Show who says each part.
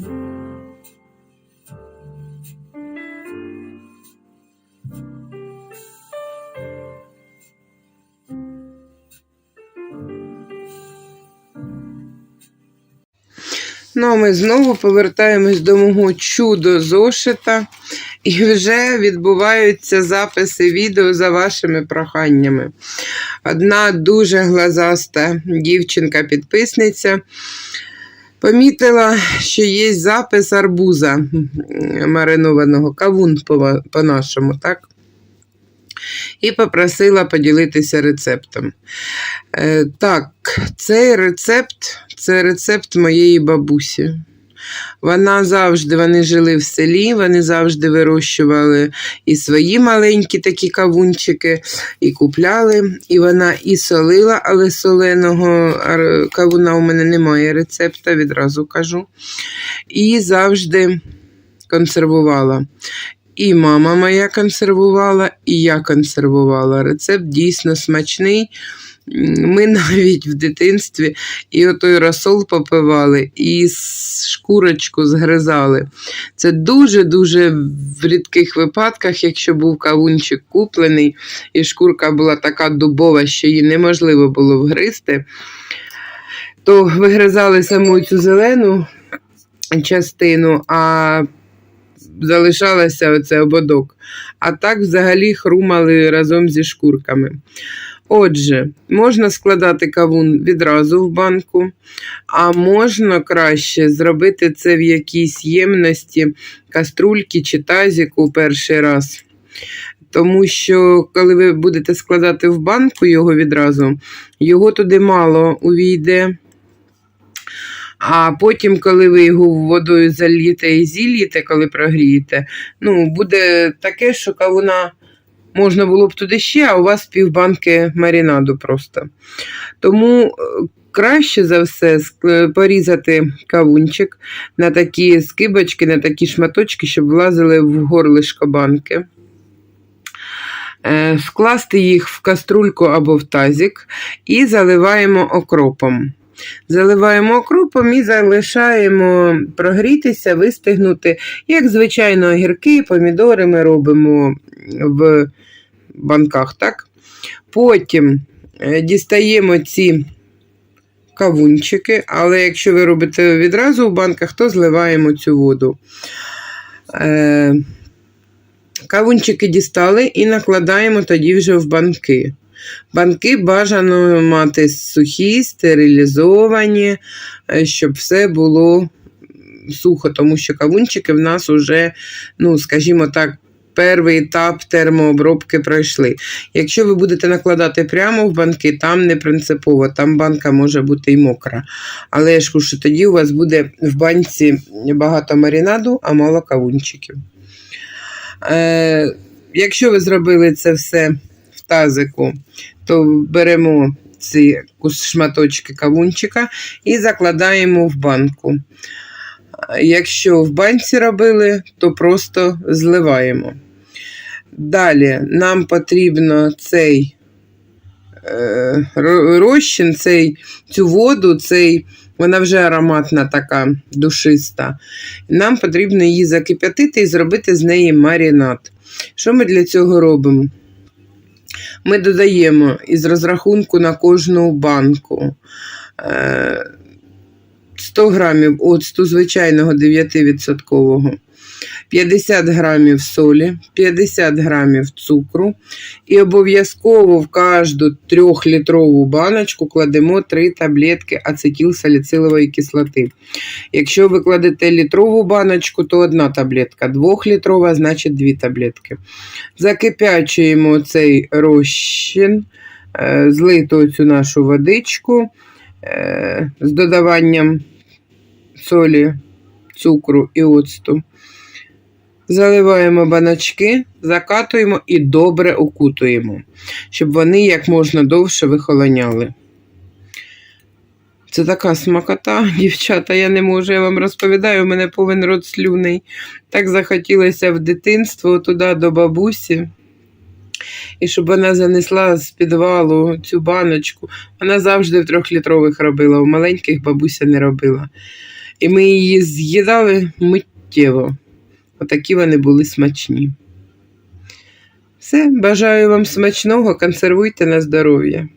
Speaker 1: Ну, а ми знову повертаємось до мого чудо зошита, і вже відбуваються записи відео за вашими проханнями. Одна дуже глазаста дівчинка-підписниця помітила, що є запис арбуза маринованого, кавун по- по-нашому, так? І попросила поділитися рецептом. Е, так, цей рецепт це рецепт моєї бабусі. Вона завжди, вони жили в селі, вони завжди вирощували і свої маленькі такі кавунчики, і купляли. І вона і солила, але соленого кавуна у мене немає рецепта, відразу кажу. І завжди консервувала. І мама моя консервувала, і я консервувала. Рецепт дійсно смачний. Ми навіть в дитинстві і отой розсол попивали, і шкурочку згризали. Це дуже-дуже в рідких випадках, якщо був кавунчик куплений, і шкурка була така дубова, що її неможливо було вгризти, то вигризали саму цю зелену частину, а залишалося оце ободок. А так взагалі хрумали разом зі шкурками. Отже, можна складати кавун відразу в банку, а можна краще зробити це в якійсь ємності, каструльки чи тазіку перший раз. Тому що, коли ви будете складати в банку його відразу, його туди мало увійде. А потім, коли ви його водою зальєте і зільєте, коли прогрієте, ну, буде таке, що кавуна можна було б туди ще, а у вас півбанки марінаду просто. Тому е, краще за все ск- порізати кавунчик на такі скибочки, на такі шматочки, щоб влазили в горлишко банки. Е, Скласти їх в каструльку або в тазик і заливаємо окропом. Заливаємо окропом і залишаємо прогрітися, вистигнути. Як звичайно, огірки, помідори ми робимо в банках. так? Потім е, дістаємо ці кавунчики, але якщо ви робите відразу в банках, то зливаємо цю воду. Е, Кавунчики дістали і накладаємо тоді вже в банки. Банки бажано мати сухі, стерилізовані, е, щоб все було сухо, тому що кавунчики в нас вже, ну, скажімо так, перший етап термообробки пройшли. Якщо ви будете накладати прямо в банки, там не принципово, там банка може бути і мокра. Але ж що тоді у вас буде в банці багато марінаду, а мало кавунчиків. Е, якщо ви зробили це все тазику, то беремо ці шматочки кавунчика і закладаємо в банку. Якщо в банці робили, то просто зливаємо. Далі нам потрібно цей е, розчин, цей, цю воду, цей, вона вже ароматна така душиста. Нам потрібно її закип'ятити і зробити з неї маринад. Що ми для цього робимо? Ми додаємо із розрахунку на кожну банку е, 100 грамів оцту звичайного 9%, 50 грамів солі, 50 грамів цукру. І обов'язково в кожну трьохлітрову баночку кладемо 3 таблетки ацетилсаліцилової кислоти. Якщо ви кладете літрову баночку, то одна таблетка, двохлітрова, значить дві таблетки. Закипячуємо цей розчин, е, злито цю нашу водичку е, з додаванням солі, цукру і оцту. Заливаємо баночки, закатуємо і добре окутуємо, щоб вони як можна довше вихолоняли. Це така смакота, дівчата, я не можу, я вам розповідаю, у мене повен рот слюний. Так захотілося в дитинство туди до бабусі. І щоб вона занесла з підвалу цю баночку. Вона завжди в трьохлітрових робила, у маленьких бабуся не робила. І ми її з'їдали миттєво. Отакі вони були смачні. Все, бажаю вам смачного, консервуйте на здоров'я.